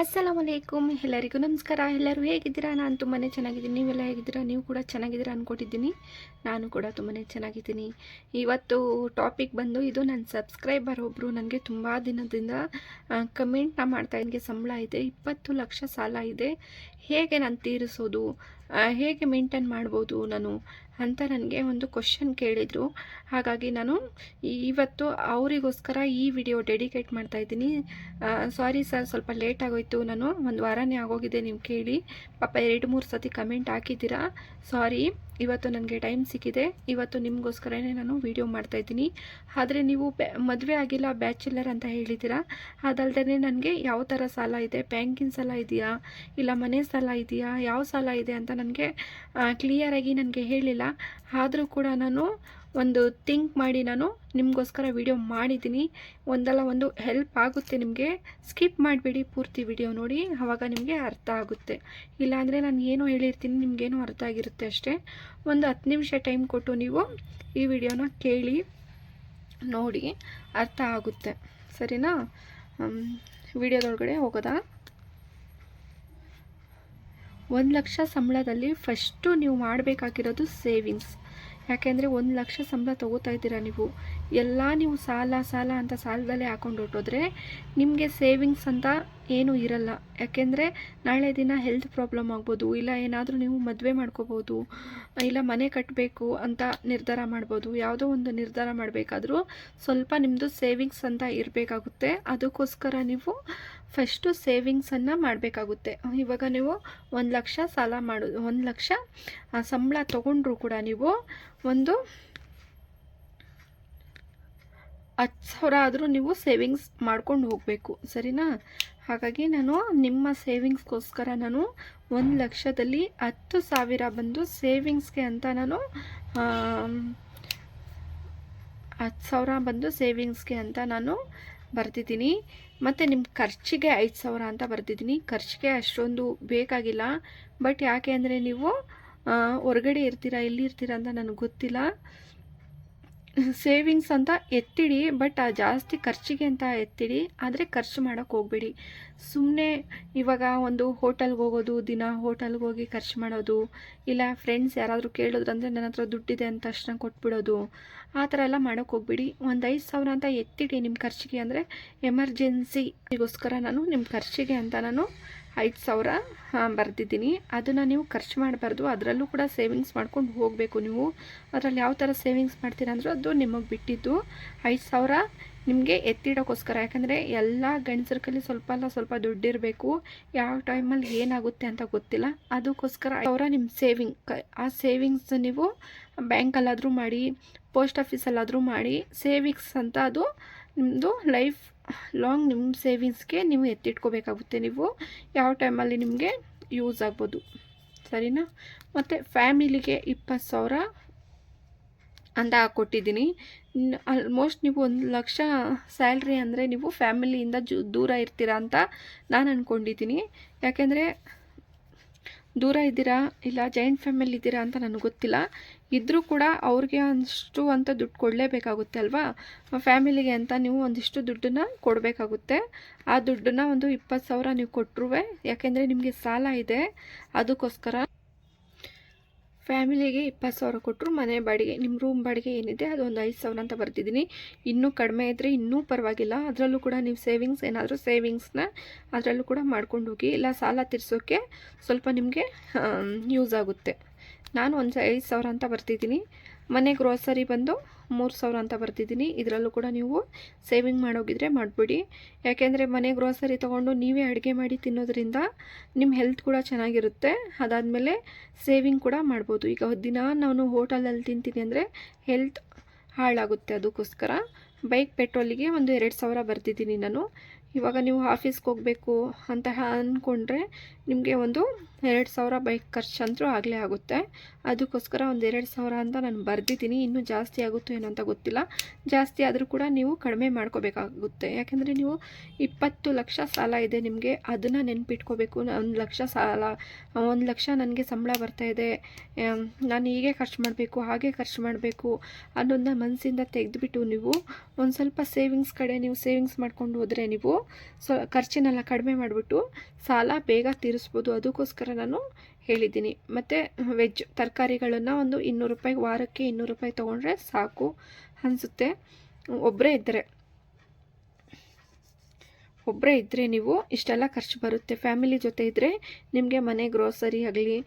ಅಸ್ಸಲಾಮ್ ಅಲೈಕುಮ್ ಎಲ್ಲರಿಗೂ ನಮಸ್ಕಾರ. ಎಲ್ಲರೂ ಹೇಗಿದ್ದೀರಾ? ನಾನು ತುಂಬಾ ಚೆನ್ನಾಗಿದ್ದೀನಿ. ನೀವೆಲ್ಲ ಹೇಗಿದ್ದೀರಾ? ನೀವು ಕೂಡ ಚೆನ್ನಾಗಿದ್ದೀರಾ ಅಂದ್ಕೊಟ್ಟಿದ್ದೀನಿ ನಾನು ಕೂಡ ತುಂಬಾ ಚೆನ್ನಾಗಿದ್ದೀನಿ. ಇವತ್ತು ಟಾಪಿಕ್ ಬಂದು ಇದು ನನ್ನ ಸಬ್ಸ್ಕ್ರೈಬರ್ ಒಬ್ಬರು ನನಗೆ ತುಂಬ ದಿನದಿಂದ ಕಮೆಂಟ್ನ ಮಾಡ್ತಾ ನನಗೆ ಸಂಬಳ ಇದೆ. ಇಪ್ಪತ್ತು ಲಕ್ಷ ಸಾಲ ಇದೆ. ಹೇಗೆ ನಾನು ತೀರಿಸೋದು? ಹೇಗೆ ಮೇಂಟೈನ್ ಮಾಡ್ಬೋದು ನಾನು? ಅಂತ ನನಗೆ ಒಂದು ಕ್ವಶನ್ ಕೇಳಿದರು. ಹಾಗಾಗಿ ನಾನು ಇವತ್ತು ಅವರಿಗೋಸ್ಕರ ಈ ವಿಡಿಯೋ ಡೆಡಿಕೇಟ್ ಮಾಡ್ತಾ ಇದ್ದೀನಿ. ಸಾರಿ ಸರ್ ಸ್ವಲ್ಪ ಲೇಟ್ ಆಗೋಯ್ತು. ನಾನು ಒಂದು ವಾರನೇ ಆಗೋಗಿದೆ, ನೀವು ಕೇಳಿ. ಪಾಪ ಎರಡು ಮೂರು ಸತಿ ಕಮೆಂಟ್ ಹಾಕಿದ್ದೀರಾ? ಸಾರಿ ಇವತ್ತು ನನಗೆ ಟೈಮ್ ಸಿಕ್ಕಿದೆ. ಇವತ್ತು ನಿಮಗೋಸ್ಕರನೇ ನಾನು ವಿಡಿಯೋ ಮಾಡ್ತಾ ಇದ್ದೀನಿ. ಆದರೆ ನೀವು ಮದುವೆ ಆಗಿಲ್ಲ, ಬ್ಯಾಚುಲರ್ ಅಂತ ಹೇಳಿದ್ದೀರಾ? ಅದಲ್ಲದೇ ನನಗೆ ಯಾವ ಥರ ಸಾಲ ಇದೆ? ಬ್ಯಾಂಕಿನ ಸಾಲ ಇದೆಯಾ? ಇಲ್ಲ ಮನೆ ಸಾಲ ಇದೆಯಾ? ಯಾವ ಸಾಲ ಇದೆ ಅಂತ ನನಗೆ ಕ್ಲಿಯರಾಗಿ ನನಗೆ ಹೇಳಿಲ್ಲ. ಆದರೂ ಕೂಡ ನಾನು ಒಂದು ಥಿಂಕ್ ಮಾಡಿ ನಾನು ನಿಮಗೋಸ್ಕರ ವಿಡಿಯೋ ಮಾಡಿದ್ದೀನಿ. ಒಂದಲ್ಲ ಒಂದು ಹೆಲ್ಪ್ ಆಗುತ್ತೆ ನಿಮಗೆ. ಸ್ಕಿಪ್ ಮಾಡಿಬಿಡಿ ಪೂರ್ತಿ ವಿಡಿಯೋ ನೋಡಿ ಆವಾಗ ನಿಮಗೆ ಅರ್ಥ ಆಗುತ್ತೆ. ಇಲ್ಲಾಂದರೆ ನಾನು ಏನೋ ಹೇಳಿರ್ತೀನಿ, ನಿಮಗೇನೋ ಅರ್ಥ ಆಗಿರುತ್ತೆ ಅಷ್ಟೇ. ಒಂದು ಹತ್ತು ನಿಮಿಷ ಟೈಮ್ ಕೊಟ್ಟು ನೀವು ಈ ವಿಡಿಯೋನ ಕೇಳಿ, ನೋಡಿ ಅರ್ಥ ಆಗುತ್ತೆ. ಸರಿನಾ? ವಿಡಿಯೋದೊಳಗಡೆ ಹೋಗೋದಾ? ಒಂದು ಲಕ್ಷ ಸಂಬಳದಲ್ಲಿ ಫಸ್ಟು ನೀವು ಮಾಡಬೇಕಾಗಿರೋದು ಸೇವಿಂಗ್ಸ್ ಯಾಕೆಂದರೆ ಒಂದು ಲಕ್ಷ ಸಂಬಳ ತೊಗೋತಾ ಇದ್ದೀರಾ ನೀವು? ಎಲ್ಲ ನೀವು ಸಾಲ ಸಾಲ ಅಂತ ಸಾಲದಲ್ಲೇ ಹಾಕೊಂಡು ಹೊಟ್ಟೋದ್ರೆ ನಿಮಗೆ ಸೇವಿಂಗ್ಸ್ ಅಂತ ಏನೂ ಇರಲ್ಲ. ಯಾಕೆಂದರೆ ನಾಳೆ ದಿನ ಹೆಲ್ತ್ ಪ್ರಾಬ್ಲಮ್ ಆಗ್ಬೋದು, ಇಲ್ಲ ಏನಾದರೂ ನೀವು ಮದುವೆ ಮಾಡ್ಕೋಬೋದು, ಇಲ್ಲ ಮನೆ ಕಟ್ಟಬೇಕು ಅಂತ ನಿರ್ಧಾರ ಮಾಡ್ಬೋದು, ಯಾವುದೋ ಒಂದು ನಿರ್ಧಾರ ಮಾಡಬೇಕಾದ್ರೂ ಸ್ವಲ್ಪ ನಿಮ್ಮದು ಸೇವಿಂಗ್ಸ್ ಅಂತ ಇರಬೇಕಾಗುತ್ತೆ. ಅದಕ್ಕೋಸ್ಕರ ನೀವು ಫಸ್ಟು ಸೇವಿಂಗ್ಸನ್ನು ಮಾಡಬೇಕಾಗುತ್ತೆ. ಇವಾಗ ನೀವು ಒಂದು ಲಕ್ಷ ಸಾಲ ಮಾಡೋದು ಒಂದು ಲಕ್ಷ ಸಂಬಳ ತೊಗೊಂಡ್ರು ಕೂಡ ನೀವು ಒಂದು ಹತ್ತು ಸಾವಿರ ಆದರೂ ನೀವು ಸೇವಿಂಗ್ಸ್ ಮಾಡ್ಕೊಂಡು ಹೋಗಬೇಕು, ಸರಿನಾ? ಹಾಗಾಗಿ ನಾನು ನಿಮ್ಮ ಸೇವಿಂಗ್ಸ್ಗೋಸ್ಕರ ನಾನು ಒಂದು ಲಕ್ಷದಲ್ಲಿ ಹತ್ತು ಸಾವಿರ ಬಂದು ಸೇವಿಂಗ್ಸ್ಗೆ ಅಂತ ನಾನು ಹತ್ತು ಸಾವಿರ ಬಂದು ಸೇವಿಂಗ್ಸ್ಗೆ ಅಂತ ನಾನು ಬರ್ತಿದ್ದೀನಿ ಮತ್ತು ನಿಮ್ಮ ಖರ್ಚಿಗೆ ಐದು ಸಾವಿರ ಅಂತ ಬರ್ತಿದ್ದೀನಿ ಖರ್ಚಿಗೆ ಅಷ್ಟೊಂದು ಬೇಕಾಗಿಲ್ಲ. ಬಟ್ ಯಾಕೆ ಅಂದರೆ ನೀವು ಹೊರಗಡೆ ಇರ್ತೀರಾ, ಎಲ್ಲಿ ಇರ್ತೀರಾ ಅಂತ ನನಗೆ ಗೊತ್ತಿಲ್ಲ. ಸೇವಿಂಗ್ಸ್ ಅಂತ ಎತ್ತಿಡಿ, ಬಟ್ ಜಾಸ್ತಿ ಖರ್ಚಿಗೆ ಅಂತ ಎತ್ತಿಡಿ, ಆದರೆ ಖರ್ಚು ಮಾಡೋಕ್ಕೆ ಹೋಗಬೇಡಿ. ಸುಮ್ಮನೆ ಇವಾಗ ಒಂದು ಹೋಟೆಲ್ಗೆ ಹೋಗೋದು, ದಿನ ಹೋಟೆಲ್ಗೆ ಹೋಗಿ ಖರ್ಚು ಮಾಡೋದು, ಇಲ್ಲ ಫ್ರೆಂಡ್ಸ್ ಯಾರಾದರೂ ಕೇಳಿದ್ರಂದರೆ ನನ್ನ ಹತ್ರ ದುಡ್ಡಿದೆ ಅಂತ ತಕ್ಷಣ ಕೊಟ್ಬಿಡೋದು, ಆ ಥರ ಎಲ್ಲ ಮಾಡೋಕ್ಕೆ ಹೋಗ್ಬೇಡಿ. ಒಂದು ಐದು ಸಾವಿರ ಅಂತ ಎತ್ತಿಡಿ ನಿಮ್ಮ ಖರ್ಚಿಗೆ ಅಂದರೆ ಎಮರ್ಜೆನ್ಸಿಗೋಸ್ಕರ ನಾನು ನಿಮ್ಮ ಖರ್ಚಿಗೆ ಅಂತ ನಾನು ಐದು ಸಾವಿರ ಬರೆದಿದ್ದೀನಿ. ಅದನ್ನು ನೀವು ಖರ್ಚು ಮಾಡಬಾರ್ದು. ಅದರಲ್ಲೂ ಕೂಡ ಸೇವಿಂಗ್ಸ್ ಮಾಡ್ಕೊಂಡು ಹೋಗಬೇಕು ನೀವು. ಅದರಲ್ಲಿ ಯಾವ ಥರ ಸೇವಿಂಗ್ಸ್ ಮಾಡ್ತೀರಾ ಅಂದ್ರೆ ಅದು ನಿಮಗೆ ಬಿಟ್ಟಿದ್ದು. ಐದು ಸಾವಿರ ನಿಮಗೆ ಎತ್ತಿಡೋಕ್ಕೋಸ್ಕರ ಯಾಕಂದರೆ ಎಲ್ಲ ಗಂಡಸರ ಕೈಲಿ ಸ್ವಲ್ಪ ಅಲ್ಲ ಸ್ವಲ್ಪ ದುಡ್ಡಿರಬೇಕು. ಯಾವ ಟೈಮಲ್ಲಿ ಏನಾಗುತ್ತೆ ಅಂತ ಗೊತ್ತಿಲ್ಲ. ಅದಕ್ಕೋಸ್ಕರ ಅವರ ನಿಮ್ಮ ಸೇವಿಂಗ್ ಆ ಸೇವಿಂಗ್ಸ್ ನೀವು ಬ್ಯಾಂಕಲ್ಲಾದರೂ ಮಾಡಿ ಪೋಸ್ಟ್ ಆಫೀಸಲ್ಲಾದರೂ ಮಾಡಿ ಸೇವಿಂಗ್ಸ್ ಅಂತ ಅದು ನಿಮ್ಮದು ಲೈಫ್ ಲಾಂಗ್ ನಿಮ್ಮ ಸೇವಿಂಗ್ಸ್ಗೆ ನೀವು ಎತ್ತಿಟ್ಕೋಬೇಕಾಗುತ್ತೆ ನೀವು. ಯಾವ ಟೈಮಲ್ಲಿ ನಿಮಗೆ ಯೂಸ್ ಆಗ್ಬೋದು. ಸರಿನಾ? ಮತ್ತು ಫ್ಯಾಮಿಲಿಗೆ ಇಪ್ಪತ್ತು ಸಾವಿರ ಅಂತ ಕೊಟ್ಟಿದ್ದೀನಿ. ಆಲ್ಮೋಸ್ಟ್ ನೀವು ಒಂದು ಲಕ್ಷ ಸ್ಯಾಲ್ರಿ ಅಂದರೆ ನೀವು ಫ್ಯಾಮಿಲಿಯಿಂದ ಜು, ದೂರ ಇರ್ತೀರಾ ಅಂತ ನಾನು ಅಂದ್ಕೊಂಡಿದ್ದೀನಿ ಯಾಕೆಂದರೆ ದೂರ ಇದ್ದೀರಾ ಇಲ್ಲ ಜಾಯಿಂಟ್ ಫ್ಯಾಮಿಲಿ ಇದ್ದೀರಾ ಅಂತ ನನಗೆ ಗೊತ್ತಿಲ್ಲ. ಇದ್ದರೂ ಕೂಡ ಅವ್ರಿಗೆ ಅಷ್ಟು ಅಂತ ದುಡ್ಡು ಕೊಡಲೇಬೇಕಾಗುತ್ತೆ ಅಲ್ವಾ? ಫ್ಯಾಮಿಲಿಗೆ ಅಂತ ನೀವು ಒಂದಿಷ್ಟು ದುಡ್ಡನ್ನ ಕೊಡಬೇಕಾಗುತ್ತೆ. ಆ ದುಡ್ಡನ್ನ ಒಂದು ಇಪ್ಪತ್ತು ಸಾವಿರ ನೀವು ಕೊಟ್ಟರು ಯಾಕೆಂದರೆ ನಿಮಗೆ ಸಾಲ ಇದೆ. ಅದಕ್ಕೋಸ್ಕರ ಫ್ಯಾಮಿಲಿಗೆ ಇಪ್ಪತ್ತು ಸಾವಿರ ಕೊಟ್ಟರು ಮನೆ ಬಾಡಿಗೆ ನಿಮ್ಮ ರೂಮ್ ಬಾಡಿಗೆ ಏನಿದೆ ಅದು ಒಂದು ಐದು ಸಾವಿರ ಅಂತ ಬರ್ತಿದ್ದೀನಿ ಇನ್ನೂ ಕಡಿಮೆ ಇದ್ದರೆ ಇನ್ನೂ ಪರವಾಗಿಲ್ಲ. ಅದರಲ್ಲೂ ಕೂಡ ನೀವು ಸೇವಿಂಗ್ಸ್ ಏನಾದರೂ ಸೇವಿಂಗ್ಸ್ನ ಅದರಲ್ಲೂ ಕೂಡ ಮಾಡ್ಕೊಂಡು ಹೋಗಿ, ಇಲ್ಲ ಸಾಲ ತೀರಿಸೋಕ್ಕೆ ಸ್ವಲ್ಪ ನಿಮಗೆ ಯೂಸ್ ಆಗುತ್ತೆ. ನಾನು ಒಂದು ಐದು ಸಾವಿರ ಅಂತ ಬರ್ತಿದ್ದೀನಿ. ಮನೆ ಗ್ರೋಸರಿ ಬಂದು ಮೂರು ಸಾವಿರ ಅಂತ ಬರ್ತಿದ್ದೀನಿ. ಇದರಲ್ಲೂ ಕೂಡ ನೀವು ಸೇವಿಂಗ್ ಮಾಡೋಗಿದ್ರೆ ಮಾಡಿಬಿಡಿ. ಯಾಕೆಂದರೆ ಮನೆ ಗ್ರೋಸರಿ ತೊಗೊಂಡು ನೀವೇ ಅಡುಗೆ ಮಾಡಿ ತಿನ್ನೋದ್ರಿಂದ ನಿಮ್ಮ ಹೆಲ್ತ್ ಕೂಡ ಚೆನ್ನಾಗಿರುತ್ತೆ. ಅದಾದಮೇಲೆ ಸೇವಿಂಗ್ ಕೂಡ ಮಾಡ್ಬೋದು. ಈಗ ದಿನ ನಾನು ಹೋಟೆಲಲ್ಲಿ ತಿಂತೀನಿ ಅಂದರೆ ಹೆಲ್ತ್ ಹಾಳಾಗುತ್ತೆ ಅದಕ್ಕೋಸ್ಕರ. ಬೈಕ್ ಪೆಟ್ರೋಲಿಗೆ ಒಂದು ಎರಡು ಸಾವಿರ ಬರ್ತಿದ್ದೀನಿ ನಾನು. ಇವಾಗ ನೀವು ಆಫೀಸ್ಗೆ ಹೋಗಬೇಕು ಅಂತ ಅಂದ್ಕೊಂಡ್ರೆ ನಿಮಗೆ ಒಂದು ಎರಡು ಸಾವಿರ ಬೈಕ್ ಅಂತೂ ಆಗಲೇ ಆಗುತ್ತೆ. ಅದಕ್ಕೋಸ್ಕರ ಒಂದು ಎರಡು ಸಾವಿರ ಅಂತ ನಾನು ಬರ್ದಿದ್ದೀನಿ. ಇನ್ನೂ ಜಾಸ್ತಿ ಆಗುತ್ತೋ ಏನೋ ಅಂತ ಗೊತ್ತಿಲ್ಲ. ಜಾಸ್ತಿ ಆದರೂ ಕೂಡ ನೀವು ಕಡಿಮೆ ಮಾಡ್ಕೋಬೇಕಾಗುತ್ತೆ. ಯಾಕೆಂದರೆ ನೀವು ಇಪ್ಪತ್ತು ಲಕ್ಷ ಸಾಲ ಇದೆ ನಿಮಗೆ. ಅದನ್ನು ನೆನ್ಪಿಟ್ಕೋಬೇಕು. ಒಂದು ಲಕ್ಷ ಸಾಲ, ಒಂದು ಲಕ್ಷ ನನಗೆ ಸಂಬಳ ಬರ್ತಾ ಇದೆ. ನಾನು ಹೀಗೆ ಖರ್ಚು ಮಾಡಬೇಕು, ಹಾಗೆ ಖರ್ಚು ಮಾಡಬೇಕು ಅನ್ನೋದನ್ನ ಮನಸ್ಸಿಂದ ತೆಗೆದುಬಿಟ್ಟು ನೀವು ಒಂದು ಸ್ವಲ್ಪ ಸೇವಿಂಗ್ಸ್ ಕಡೆ ನೀವು ಸೇವಿಂಗ್ಸ್ ಮಾಡ್ಕೊಂಡು ಹೋದರೆ ನೀವು ಸೊ, ಖರ್ಚಿನೆಲ್ಲ ಕಡಿಮೆ ಮಾಡಿಬಿಟ್ಟು ಸಾಲ ಬೇಗ ತೀರಿಸ್ಬೋದು ಅದಕ್ಕೋಸ್ಕರ ನಾನು ಹೇಳಿದ್ದೀನಿ. ಮತ್ತು ವೆಜ್ ತರಕಾರಿಗಳನ್ನು ಒಂದು ಇನ್ನೂರು ರೂಪಾಯಿ, ವಾರಕ್ಕೆ ಇನ್ನೂರು ರೂಪಾಯಿ ತೊಗೊಂಡ್ರೆ ಸಾಕು ಅನಿಸುತ್ತೆ. ಒಬ್ಬರೇ ಇದ್ದರೆ. ಒಬ್ಬರೇ ಇದ್ದರೆ ನೀವು ಇಷ್ಟೆಲ್ಲ ಖರ್ಚು ಬರುತ್ತೆ. ಫ್ಯಾಮಿಲಿ ಜೊತೆ ಇದ್ದರೆ ನಿಮಗೆ ಮನೆ, ಗ್ರೋಸರಿ ಆಗಲಿ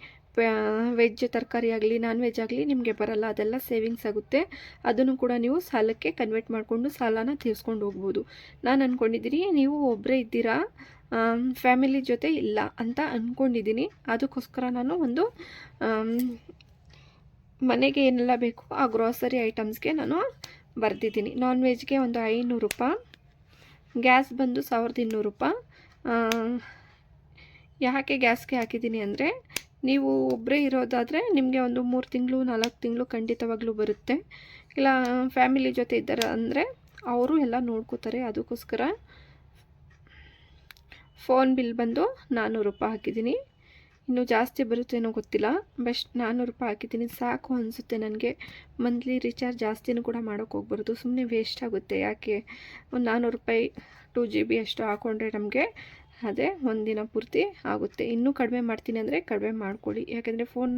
ವೆಜ್, ತರಕಾರಿ ಆಗಲಿ ನಾನ್ ವೆಜ್ ಆಗಲಿ ನಿಮಗೆ ಬರಲ್ಲ, ಅದೆಲ್ಲ ಸೇವಿಂಗ್ಸ್ ಆಗುತ್ತೆ. ಅದನ್ನು ಕೂಡ ನೀವು ಸಾಲಕ್ಕೆ ಕನ್ವರ್ಟ್ ಮಾಡಿಕೊಂಡು ಸಾಲನ ತೀರಿಸ್ಕೊಂಡು ಹೋಗ್ಬೋದು. ನಾನು ಅಂದ್ಕೊಂಡಿದ್ದೀನಿ ನೀವು ಒಬ್ಬರೇ ಇದ್ದೀರಾ ಫ್ಯಾಮಿಲಿ ಜೊತೆ ಇಲ್ಲ ಅಂತ ಅಂದ್ಕೊಂಡಿದ್ದೀನಿ ಅದಕ್ಕೋಸ್ಕರ ನಾನು ಒಂದು ಮನೆಗೆ ಏನೆಲ್ಲ ಬೇಕು ಆ ಗ್ರೋಸರಿ ಐಟಮ್ಸ್ಗೆ ನಾನು ಬರೆದಿದ್ದೀನಿ. ನಾನ್ ವೆಜ್ಗೆ ಒಂದು ಐನೂರು ರೂಪಾಯಿ ಗ್ಯಾಸ್ ಬಂದು ಸಾವಿರದ ಇನ್ನೂರು ರೂಪಾಯಿ ಯಾಕೆ ಗ್ಯಾಸ್ಗೆ ಹಾಕಿದ್ದೀನಿ ಅಂದರೆ ನೀವು ಒಬ್ಬರೇ ಇರೋದಾದರೆ ನಿಮಗೆ ಒಂದು ಮೂರು ತಿಂಗಳು, ನಾಲ್ಕು ತಿಂಗಳು ಖಂಡಿತವಾಗ್ಲೂ ಬರುತ್ತೆ. ಇಲ್ಲ, ಫ್ಯಾಮಿಲಿ ಜೊತೆ ಇದ್ದಾರೆ ಅಂದರೆ ಅವರು ಎಲ್ಲ ನೋಡ್ಕೋತಾರೆ. ಅದಕ್ಕೋಸ್ಕರ ಫೋನ್ ಬಿಲ್ ಬಂದು ನಾನ್ನೂರು ರೂಪಾಯಿ ಹಾಕಿದ್ದೀನಿ. ಇನ್ನೂ ಜಾಸ್ತಿ ಬರುತ್ತೇನೋ ಗೊತ್ತಿಲ್ಲ. ಬೆಸ್ಟ್ ನಾನ್ನೂರು ರೂಪಾಯಿ ಹಾಕಿದ್ದೀನಿ. ಸಾಕು ಅನಿಸುತ್ತೆ ನನಗೆ. ಮಂತ್ಲಿ ರೀಚಾರ್ಜ್ ಜಾಸ್ತಿನೂ ಕೂಡ ಮಾಡೋಕ್ಕೆ ಹೋಗ್ಬಾರ್ದು. ಸುಮ್ಮನೆ ವೇಸ್ಟ್ ಆಗುತ್ತೆ. ಯಾಕೆ? ಒಂದು ನಾನ್ನೂರು ರೂಪಾಯಿ ಟು ಜಿ ಬಿ ಅಷ್ಟು ಹಾಕೊಂಡ್ರೆ ನಮಗೆ ಅದೇ ಒಂದಿನ ಪೂರ್ತಿ ಆಗುತ್ತೆ. ಇನ್ನೂ ಕಡಿಮೆ ಮಾಡ್ತೀನಿ ಅಂದರೆ ಕಡಿಮೆ ಮಾಡ್ಕೊಳ್ಳಿ. ಯಾಕೆಂದರೆ ಫೋನ್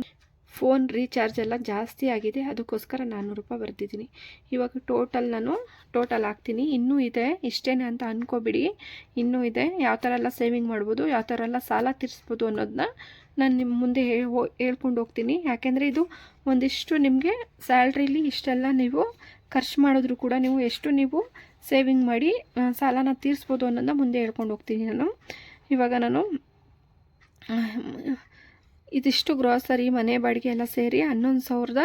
ಫೋನ್ ರೀಚಾರ್ಜ್ ಎಲ್ಲ ಜಾಸ್ತಿ ಆಗಿದೆ. ಅದಕ್ಕೋಸ್ಕರ ನಾನ್ನೂರು ರೂಪಾಯಿ ಬರ್ತಿದ್ದೀನಿ ಇವಾಗ ಟೋಟಲ್ ನಾನು ಟೋಟಲ್ ಹಾಕ್ತೀನಿ. ಇನ್ನೂ ಇದೆ. ಇಷ್ಟೇ ಅಂತ ಅಂದ್ಕೋಬಿಡಿ ಇನ್ನೂ ಇದೆ. ಯಾವ ಥರ ಎಲ್ಲ ಸೇವಿಂಗ್ ಮಾಡ್ಬೋದು, ಯಾವ ಥರ ಎಲ್ಲ ಸಾಲ ತೀರಿಸ್ಬೋದು ಅನ್ನೋದನ್ನ ನಾನು ನಿಮ್ಮ ಮುಂದೆ ಹೇಳ್ಕೊಂಡು ಹೋಗ್ತೀನಿ. ಯಾಕೆಂದರೆ ಇದು ಒಂದಿಷ್ಟು ನಿಮಗೆ ಸ್ಯಾಲ್ರಿಲಿ ಇಷ್ಟೆಲ್ಲ ನೀವು ಖರ್ಚು ಮಾಡಿದ್ರು ಕೂಡ ನೀವು ಎಷ್ಟು ನೀವು ಸೇವಿಂಗ್ ಮಾಡಿ ಸಾಲನ ತೀರಿಸ್ಬೋದು ಅನ್ನೋದನ್ನ ಮುಂದೆ ಹೇಳ್ಕೊಂಡು ಹೋಗ್ತೀನಿ ನಾನು. ಇವಾಗ ನಾನು ಇದಿಷ್ಟು ಗ್ರಾಸರಿ ಮನೆ ಬಾಡಿಗೆ ಎಲ್ಲ ಸೇರಿ ಹನ್ನೊಂದು ಸಾವಿರದ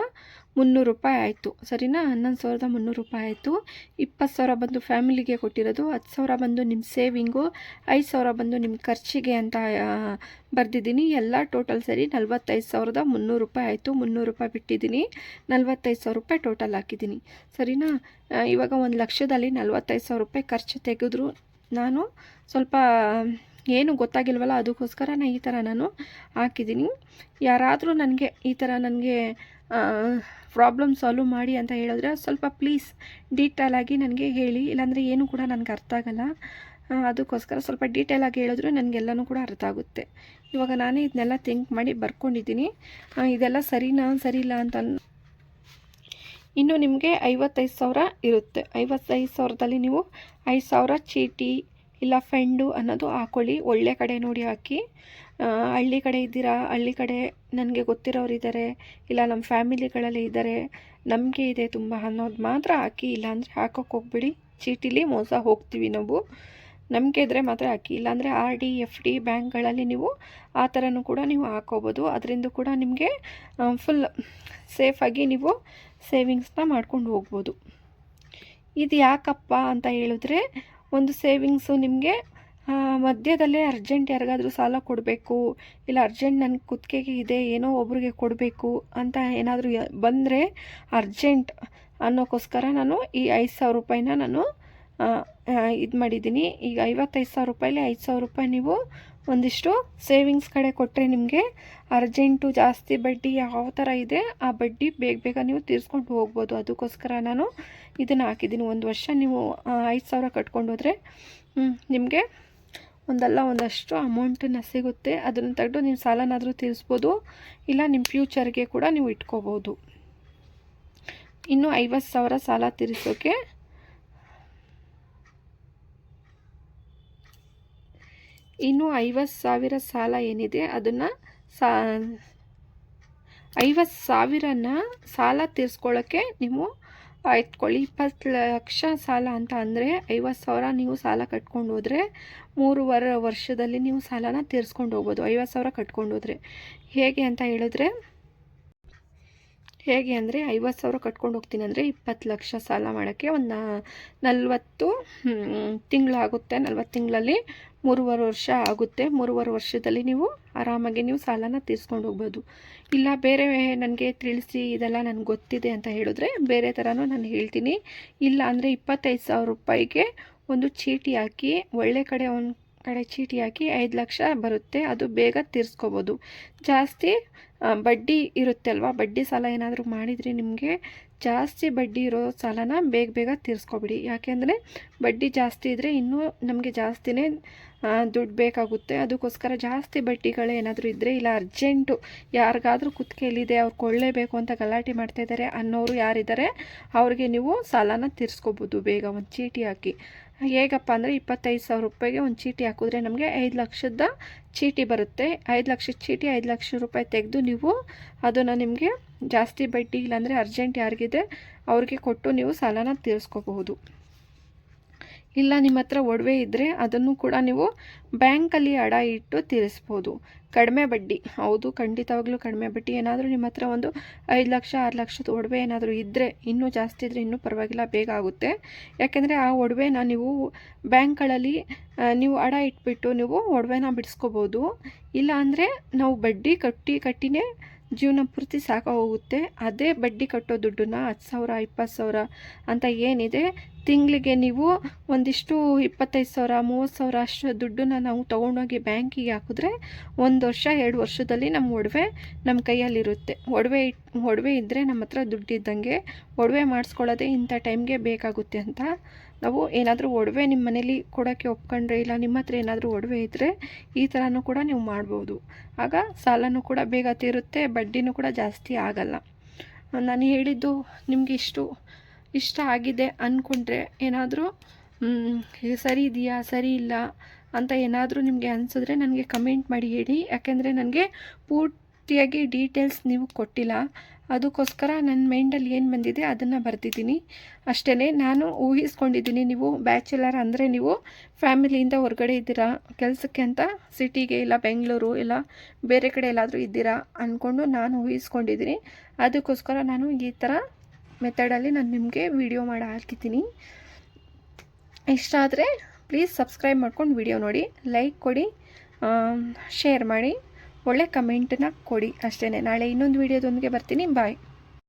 ಮುನ್ನೂರು ರೂಪಾಯಿ ಆಯಿತು. ಸರಿನಾ? ಹನ್ನೊಂದು ಸಾವಿರದ ಮುನ್ನೂರು ರೂಪಾಯಿ ಆಯಿತು. ಇಪ್ಪತ್ತು ಸಾವಿರ ಬಂದು ಫ್ಯಾಮಿಲಿಗೆ ಕೊಟ್ಟಿರೋದು, ಹತ್ತು ಸಾವಿರ ಬಂದು ನಿಮ್ಮ ಸೇವಿಂಗು ಐದು ಸಾವಿರ ಬಂದು ನಿಮ್ಮ ಖರ್ಚಿಗೆ ಅಂತ ಬರೆದಿದ್ದೀನಿ. ಎಲ್ಲ ಟೋಟಲ್ ಸರಿ ನಲ್ವತ್ತೈದು ಸಾವಿರದ ಮುನ್ನೂರು ರೂಪಾಯಿ ಆಯಿತು. ಮುನ್ನೂರು ರೂಪಾಯಿ ಬಿಟ್ಟಿದ್ದೀನಿ. ನಲ್ವತ್ತೈದು ಸಾವಿರ ರೂಪಾಯಿ ಟೋಟಲ್ ಹಾಕಿದ್ದೀನಿ. ಸರಿನಾ? ಇವಾಗ ಒಂದು ಲಕ್ಷದಲ್ಲಿ ನಲ್ವತ್ತೈದು ಸಾವಿರ ರೂಪಾಯಿ ಖರ್ಚು ತೆಗೆದ್ರು. ನಾನು ಸ್ವಲ್ಪ ಏನು ಗೊತ್ತಾಗಿಲ್ವಲ್ಲ ಅದಕ್ಕೋಸ್ಕರ ನಾನು ಈ ಥರ ನಾನು ಹಾಕಿದ್ದೀನಿ. ಯಾರಾದರೂ ನನಗೆ ಈ ಥರ ನನಗೆ ಪ್ರಾಬ್ಲಮ್ ಸಾಲ್ವ್ ಮಾಡಿ ಅಂತ ಹೇಳಿದ್ರೆ ಸ್ವಲ್ಪ ಪ್ಲೀಸ್ ಡೀಟೇಲಾಗಿ ನನಗೆ ಹೇಳಿ. ಇಲ್ಲಾಂದರೆ ಏನು ಕೂಡ ನನಗೆ ಅರ್ಥ ಆಗಲ್ಲ. ಅದಕ್ಕೋಸ್ಕರ ಸ್ವಲ್ಪ ಡೀಟೇಲಾಗಿ ಹೇಳಿದ್ರು ನನಗೆಲ್ಲನೂ ಕೂಡ ಅರ್ಥ ಆಗುತ್ತೆ. ಇವಾಗ ನಾನೇ ಇದನ್ನೆಲ್ಲ ಥಿಂಕ್ ಮಾಡಿ ಬರ್ಕೊಂಡಿದ್ದೀನಿ. ಇದೆಲ್ಲ ಸರಿನಾ ಸರಿ ಇಲ್ಲ ಅಂತ ಇನ್ನು ನಿಮಗೆ ಐವತ್ತೈದು ಸಾವಿರ ಇರುತ್ತೆ. ಐವತ್ತೈದು ಸಾವಿರದಲ್ಲಿ ನೀವು ಐದು ಸಾವಿರ ಚೀಟಿ ಇಲ್ಲ ಫೆಂಡು ಅನ್ನೋದು ಹಾಕೊಳ್ಳಿ. ಒಳ್ಳೆ ಕಡೆ ನೋಡಿ ಹಾಕಿ. ಹಳ್ಳಿ ಕಡೆ ಇದ್ದೀರಾ? ಹಳ್ಳಿ ಕಡೆ ನನಗೆ ಗೊತ್ತಿರೋರು ಇದ್ದಾರೆ ಇಲ್ಲ ನಮ್ಮ ಫ್ಯಾಮಿಲಿಗಳಲ್ಲಿ ಇದ್ದಾರೆ ನಮಗೆ ಇದೆ ತುಂಬ ಅನ್ನೋದು ಮಾತ್ರ ಹಾಕಿ. ಇಲ್ಲಾಂದರೆ ಹಾಕೋಕ್ಕೆ ಹೋಗ್ಬಿಡಿ. ಚೀಟಿಲಿ ಮೋಸ ಹೋಗ್ತೀವಿ ನಾವು. ನಂಬಿಕೆ ಇದ್ದರೆ ಮಾತ್ರ ಹಾಕಿ. ಇಲ್ಲಾಂದರೆ ಆರ್ ಡಿ, ಎಫ್ ಡಿ ಬ್ಯಾಂಕ್ಗಳಲ್ಲಿ ನೀವು ಆ ಥರನೂ ಕೂಡ ನೀವು ಹಾಕೋಬೋದು. ಅದರಿಂದ ಕೂಡ ನಿಮಗೆ ಫುಲ್ ಸೇಫಾಗಿ ನೀವು ಸೇವಿಂಗ್ಸ್ನ ಮಾಡ್ಕೊಂಡು ಹೋಗ್ಬೋದು. ಇದು ಯಾಕಪ್ಪ ಅಂತ ಹೇಳಿದ್ರೆ ಒಂದು ಸೇವಿಂಗ್ಸು ನಿಮಗೆ ಮಧ್ಯದಲ್ಲೇ ಅರ್ಜೆಂಟ್ ಯಾರಿಗಾದರೂ ಸಾಲ ಕೊಡಬೇಕು, ಇಲ್ಲ ಅರ್ಜೆಂಟ್ ನನ್ನ ಕುತ್ತಿಗೆಗೆ ಇದೆ, ಏನೋ ಒಬ್ರಿಗೆ ಕೊಡಬೇಕು ಅಂತ ಏನಾದರೂ ಬಂದರೆ ಅರ್ಜೆಂಟ್ ಅನ್ನೋಕ್ಕೋಸ್ಕರ ನಾನು ಈ ಐದು ಸಾವಿರ ರೂಪಾಯಿನ ನಾನು ಇದು ಮಾಡಿದ್ದೀನಿ. ಈಗ ಐವತ್ತೈದು ಸಾವಿರ ರೂಪಾಯಿಲಿ ಐದು ಸಾವಿರ ರೂಪಾಯಿ ನೀವು ಒಂದಿಷ್ಟು ಸೇವಿಂಗ್ಸ್ ಕಡೆ ಕೊಟ್ಟರೆ ನಿಮಗೆ ಅರ್ಜೆಂಟು ಜಾಸ್ತಿ ಬಡ್ಡಿ ಯಾವ ಥರ ಇದೆ, ಆ ಬಡ್ಡಿ ಬೇಗ ಬೇಗ ನೀವು ತೀರಿಸ್ಕೊಂಡು ಹೋಗ್ಬೋದು. ಅದಕ್ಕೋಸ್ಕರ ನಾನು ಇದನ್ನು ಹಾಕಿದ್ದೀನಿ. ಒಂದು ವರ್ಷ ನೀವು ಐದು ಸಾವಿರ ಕಟ್ಕೊಂಡು ಹೋದರೆ ನಿಮಗೆ ಒಂದಲ್ಲ ಒಂದಷ್ಟು ಅಮೌಂಟನ್ನು ಸಿಗುತ್ತೆ. ಅದನ್ನು ತೆಗೆದು ನೀವು ಸಾಲನಾದರೂ ತೀರಿಸ್ಬೋದು. ಇಲ್ಲ ನಿಮ್ಮ ಫ್ಯೂಚರ್ಗೆ ಕೂಡ ನೀವು ಇಟ್ಕೋಬೋದು. ಇನ್ನು ಐವತ್ತು ಸಾವಿರ ಸಾಲ ತೀರಿಸೋಕ್ಕೆ ಇನ್ನು ಐವತ್ತು ಸಾವಿರ ಸಾಲ ಏನಿದೆ, ಅದನ್ನು ಸಾ, ಐವತ್ತು ಸಾವಿರನ ಸಾಲ ತೀರಿಸ್ಕೊಳ್ಳೋಕ್ಕೆ ನೀವು ಎತ್ಕೊಳ್ಳಿ ಇಪ್ಪತ್ತು ಲಕ್ಷ ಸಾಲ ಅಂತ ಅಂದರೆ ಐವತ್ತು ಸಾವಿರ ನೀವು ಸಾಲ ಕಟ್ಕೊಂಡು ಹೋದರೆ ಮೂರುವರೆ ವರ್ಷದಲ್ಲಿ ನೀವು ಸಾಲನ ತೀರಿಸ್ಕೊಂಡು ಹೋಗ್ಬೋದು. ಐವತ್ತು ಸಾವಿರ ಕಟ್ಕೊಂಡು ಹೇಗೆ ಅಂತ ಹೇಳಿದ್ರೆ ಹೇಗೆ ಅಂದರೆ ಐವತ್ತು ಸಾವಿರ ಕಟ್ಕೊಂಡು ಹೋಗ್ತೀನಿ ಅಂದರೆ ಇಪ್ಪತ್ತು ಲಕ್ಷ ಸಾಲ ಮಾಡೋಕ್ಕೆ ಒಂದು ನಲವತ್ತು ತಿಂಗಳಾಗುತ್ತೆ. ನಲ್ವತ್ತು ತಿಂಗಳಲ್ಲಿ ಮೂರುವರೆ ವರ್ಷ ಆಗುತ್ತೆ. ಮೂರುವರೆ ವರ್ಷದಲ್ಲಿ ನೀವು ಆರಾಮಾಗಿ ನೀವು ಸಾಲನ ತೀರಿಸ್ಕೊಂಡು ಹೋಗ್ಬೋದು. ಇಲ್ಲ, ಬೇರೆ ನನಗೆ ತಿಳಿಸಿ ಇದೆಲ್ಲ ನನಗೆ ಗೊತ್ತಿದೆ ಅಂತ ಹೇಳಿದ್ರೆ ಬೇರೆ ಥರನೂ ನಾನು ಹೇಳ್ತೀನಿ. ಇಲ್ಲ ಅಂದರೆ ಇಪ್ಪತ್ತೈದು ಸಾವಿರ ರೂಪಾಯಿಗೆ ಒಂದು ಚೀಟಿ ಹಾಕಿ ಒಳ್ಳೆ ಕಡೆ ಒಂದು ಕಡೆ ಚೀಟಿ ಹಾಕಿ ಐದು ಲಕ್ಷ ಬರುತ್ತೆ, ಅದು ಬೇಗ ತೀರಿಸ್ಕೋಬೋದು. ಜಾಸ್ತಿ ಬಡ್ಡಿ ಇರುತ್ತೆ ಅಲ್ವಾ ಬಡ್ಡಿ ಸಾಲ ಏನಾದರೂ ಮಾಡಿದರೆ ನಿಮಗೆ ಜಾಸ್ತಿ ಬಡ್ಡಿ ಇರೋ ಸಾಲನ ಬೇಗ ಬೇಗ ತೀರಿಸ್ಕೊಬಿಡಿ. ಯಾಕೆಂದರೆ ಬಡ್ಡಿ ಜಾಸ್ತಿ ಇದ್ದರೆ ಇನ್ನೂ ನಮಗೆ ಜಾಸ್ತಿನೇ ದುಡ್ಡು ಬೇಕಾಗುತ್ತೆ. ಅದಕ್ಕೋಸ್ಕರ ಜಾಸ್ತಿ ಬಡ್ಡಿಗಳೇನಾದರೂ ಇದ್ದರೆ ಇಲ್ಲ, ಅರ್ಜೆಂಟು ಯಾರಿಗಾದ್ರೂ ಕುತ್ತಿಗೆಯಲ್ಲಿದೆ ಅವ್ರು ಕೊಳ್ಳೇಬೇಕು ಅಂತ ಗಲಾಟೆ ಮಾಡ್ತಾಯಿದ್ದಾರೆ ಅನ್ನೋರು ಯಾರಿದ್ದಾರೆ ಅವ್ರಿಗೆ ನೀವು ಸಾಲನ ತೀರಿಸ್ಕೋಬೋದು ಬೇಗ. ಒಂದು ಚೀಟಿ ಹಾಕಿ. ಹೇಗಪ್ಪ ಅಂದರೆ ಇಪ್ಪತ್ತೈದು ಸಾವಿರ ರೂಪಾಯಿಗೆ ಒಂದು ಚೀಟಿ ಹಾಕಿದ್ರೆ ನಮಗೆ ಐದು ಲಕ್ಷದ ಚೀಟಿ ಬರುತ್ತೆ. ಐದು ಲಕ್ಷದ ಚೀಟಿ, ಐದು ಲಕ್ಷ ರೂಪಾಯಿ ತೆಗೆದು ನೀವು ಅದನ್ನು ನಿಮಗೆ ಜಾಸ್ತಿ ಬಡ್ಡಿ ಇಲ್ಲಾಂದರೆ ಅರ್ಜೆಂಟ್ ಯಾರಿಗಿದೆ ಅವ್ರಿಗೆ ಕೊಟ್ಟು ನೀವು ಸಾಲನ ತೀರಿಸ್ಕೋಬಹುದು. ಇಲ್ಲ ನಿಮ್ಮ ಹತ್ರ ಒಡವೆ ಇದ್ದರೆ ಅದನ್ನು ಕೂಡ ನೀವು ಬ್ಯಾಂಕಲ್ಲಿ ಅಡ ಇಟ್ಟು ತೀರಿಸ್ಬೋದು. ಕಡಿಮೆ ಬಡ್ಡಿ. ಹೌದು, ಖಂಡಿತವಾಗ್ಲೂ ಕಡಿಮೆ ಬಡ್ಡಿ. ಏನಾದರೂ ನಿಮ್ಮ ಹತ್ರ ಒಂದು ಐದು ಲಕ್ಷ, ಆರು ಲಕ್ಷದ ಒಡವೆ ಏನಾದರೂ ಇದ್ದರೆ ಇನ್ನೂ ಜಾಸ್ತಿ ಇದ್ದರೆ ಇನ್ನೂ ಪರವಾಗಿಲ್ಲ, ಬೇಗ ಆಗುತ್ತೆ. ಯಾಕೆಂದರೆ ಆ ಒಡವೆನ ನೀವು ಬ್ಯಾಂಕ್ಗಳಲ್ಲಿ ನೀವು ಅಡ ಇಟ್ಬಿಟ್ಟು ನೀವು ಒಡವೆನ ಬಿಡಿಸ್ಕೋಬೋದು. ಇಲ್ಲ ಅಂದರೆ ನಾವು ಬಡ್ಡಿ ಕಟ್ಟಿ ಕಟ್ಟಿನೇ ಜೀವನ ಪೂರ್ತಿ ಹೋಗುತ್ತೆ ಅದೇ ಬಡ್ಡಿ ಕಟ್ಟೋ ದುಡ್ಡನ್ನ ಹತ್ತು ಸಾವಿರ, ಇಪ್ಪತ್ತು ಸಾವಿರ ಅಂತ ಏನಿದೆ, ತಿಂಗಳಿಗೆ ನೀವು ಒಂದಿಷ್ಟು ಇಪ್ಪತ್ತೈದು ಸಾವಿರ, ಮೂವತ್ತು ಸಾವಿರ ಅಷ್ಟು ದುಡ್ಡನ್ನ ನಾವು ತೊಗೊಂಡೋಗಿ ಬ್ಯಾಂಕಿಗೆ ಹಾಕಿದ್ರೆ ಒಂದು ವರ್ಷ, ಎರಡು ವರ್ಷದಲ್ಲಿ ನಮ್ಮ ಒಡವೆ ನಮ್ಮ ಕೈಯಲ್ಲಿರುತ್ತೆ. ಒಡವೆ ಒಡವೆ ಇದ್ದರೆ ನಮ್ಮ ಹತ್ರ ದುಡ್ಡಿದ್ದಂಗೆ ಒಡವೆ ಮಾಡಿಸ್ಕೊಳ್ಳೋದೇ ಇಂಥ ಟೈಮ್ಗೆ ಬೇಕಾಗುತ್ತೆ ಅಂತ ನಾವು ಏನಾದರೂ ಒಡವೆ ನಿಮ್ಮ ಮನೇಲಿ ಕೊಡೋಕ್ಕೆ ಒಪ್ಕೊಂಡ್ರೆ ಇಲ್ಲ ನಿಮ್ಮ ಹತ್ರ ಏನಾದರೂ ಒಡವೆ ಇದ್ದರೆ ಈ ಥರನೂ ಕೂಡ ನೀವು ಮಾಡ್ಬೋದು. ಆಗ ಸಾಲನೂ ಕೂಡ ಬೇಗ ತೀರುತ್ತೆ, ಬಡ್ಡಿನೂ ಕೂಡ ಜಾಸ್ತಿ ಆಗಲ್ಲ. ನಾನು ಹೇಳಿದ್ದು ನಿಮಗೆ ಇಷ್ಟು, ಇಷ್ಟ ಆಗಿದೆ ಅಂದ್ಕೊಂಡ್ರೆ ಏನಾದರೂ ಸರಿ ಇದೆಯಾ, ಸರಿ ಇಲ್ಲ ಅಂತ ಏನಾದರೂ ನಿಮಗೆ ಅನಿಸಿದ್ರೆ ನನಗೆ ಕಮೆಂಟ್ ಮಾಡಿ ಹೇಳಿ. ಯಾಕೆಂದರೆ ನನಗೆ ಪೂರ್ತಿಯಾಗಿ ಡೀಟೇಲ್ಸ್ ನೀವು ಕೊಟ್ಟಿಲ್ಲ. ಅದಕ್ಕೋಸ್ಕರ ನನ್ನ ಮೈಂಡಲ್ಲಿ ಏನು ಬಂದಿದೆ ಅದನ್ನು ಬರ್ತಿದ್ದೀನಿ ಅಷ್ಟೇ ನಾನು ಊಹಿಸ್ಕೊಂಡಿದ್ದೀನಿ ನೀವು ಬ್ಯಾಚುಲರ್ ಅಂದರೆ ನೀವು ಫ್ಯಾಮಿಲಿಯಿಂದ ಹೊರಗಡೆ ಇದ್ದೀರಾ, ಕೆಲಸಕ್ಕೆ ಅಂತ, ಸಿಟಿಗೆ ಇಲ್ಲ, ಬೆಂಗಳೂರು ಇಲ್ಲ, ಬೇರೆ ಕಡೆ ಎಲ್ಲಾದರೂ ಇದ್ದೀರಾ ಅಂದ್ಕೊಂಡು ನಾನು ಊಹಿಸ್ಕೊಂಡಿದ್ದೀನಿ. ಅದಕ್ಕೋಸ್ಕರ ನಾನು ಈ ಥರ ಮೆಥಡಲ್ಲಿ ನಾನು ನಿಮಗೆ ವಿಡಿಯೋ ಮಾಡಿ ಹಾಕಿದ್ದೀನಿ. ಇಷ್ಟ ಆದರೆ ಪ್ಲೀಸ್ ಸಬ್ಸ್ಕ್ರೈಬ್ ಮಾಡ್ಕೊಂಡು ವಿಡಿಯೋ ನೋಡಿ, ಲೈಕ್ ಕೊಡಿ ಶೇರ್ ಮಾಡಿ. ಒಳ್ಳೆ ಕಮೆಂಟನ್ನ ಕೊಡಿ ಅಷ್ಟೇ ನಾಳೆ ಇನ್ನೊಂದು ವೀಡಿಯೋದೊಂದಿಗೆ ಬರ್ತೀನಿ. ಬಾಯ್